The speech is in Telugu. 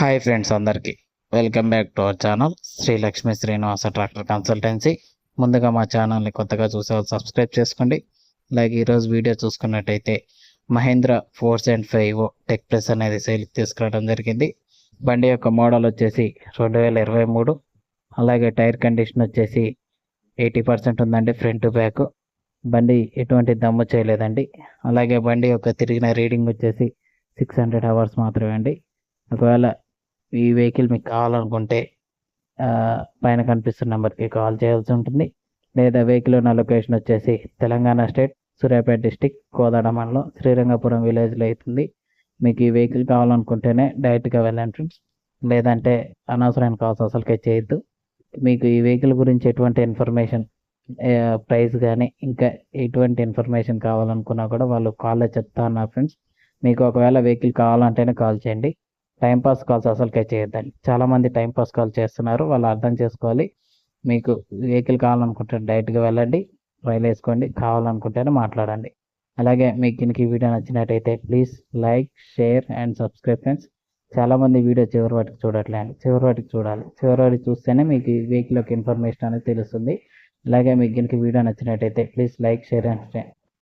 హాయ్ ఫ్రెండ్స్ అందరికీ. Welcome back to our channel Shri Lakshmi Srinivasa tractor consultancy. ముందుగా మా ఛానల్ని కొత్తగా చూసే సబ్స్క్రైబ్ చేసుకోండి. అలాగే ఈరోజు వీడియో చూసుకున్నట్టయితే Mahindra force and five tech plus అనేది సేల్కి తీసుకురావడం జరిగింది. బండి యొక్క మోడల్ వచ్చేసి రెండు వేల ఇరవై మూడు. అలాగే టైర్ కండిషన్ వచ్చేసి ఎయిటీ పర్సెంట్ ఉందండి ఫ్రంట్ బ్యాక్. బండి ఎటువంటి దమ్ము చేయలేదండి. అలాగే బండి యొక్క తిరిగిన రీడింగ్ వచ్చేసి సిక్స్ హండ్రెడ్ అవర్స్ మాత్రమే అండి. ఒకవేళ ఈ వెహికల్ మీకు కావాలనుకుంటే పైన కనిపిస్తున్న నెంబర్కి కాల్ చేయాల్సి ఉంటుంది. లేదా వెహికల్ ఉన్న లొకేషన్ వచ్చేసి తెలంగాణ స్టేట్ సూర్యాపేట డిస్టిక్ కోదాడ మండలం శ్రీరంగపురం విలేజ్లో అవుతుంది. మీకు ఈ వెహికల్ కావాలనుకుంటేనే డైరెక్ట్గా వెళ్ళండి ఫ్రెండ్స్. లేదంటే అనవసరమైన కాల్స్ అసలుకే చేయొద్దు. మీకు ఈ వెహికల్ గురించి ఎటువంటి ఇన్ఫర్మేషన్ ప్రైస్ కానీ ఇంకా ఎటువంటి ఇన్ఫర్మేషన్ కావాలనుకున్నా కూడా వాళ్ళు కాల్లో చెప్తా ఉన్నారు ఫ్రెండ్స్. మీకు ఒకవేళ వెహికల్ కావాలంటేనే కాల్ చేయండి. టైంపాస్ కాల్స్ అసలుకే చేయొద్దండి. చాలామంది టైంపాస్ కాల్ చేస్తున్నారు. వాళ్ళు అర్థం చేసుకోవాలి. మీకు వెహికల్ కావాలనుకుంటే డైరెక్ట్గా వెళ్ళండి. రైలు వేసుకోండి. కావాలనుకుంటేనే మాట్లాడండి. అలాగే మీకు కనుక ఈ వీడియో నచ్చినట్టయితే please like share and subscribe friends. చాలామంది వీడియో చివరి వాటికి చూడట్లేదు చివరి వాటికి చూడాలి. చివరి వాటికి చూస్తేనే మీకు ఈ వెహికల్ యొక్క ఇన్ఫర్మేషన్ అనేది తెలుస్తుంది. అలాగే మీకు కనుక వీడియో నచ్చినట్టయితే ప్లీజ్ లైక్ షేర్ అండ్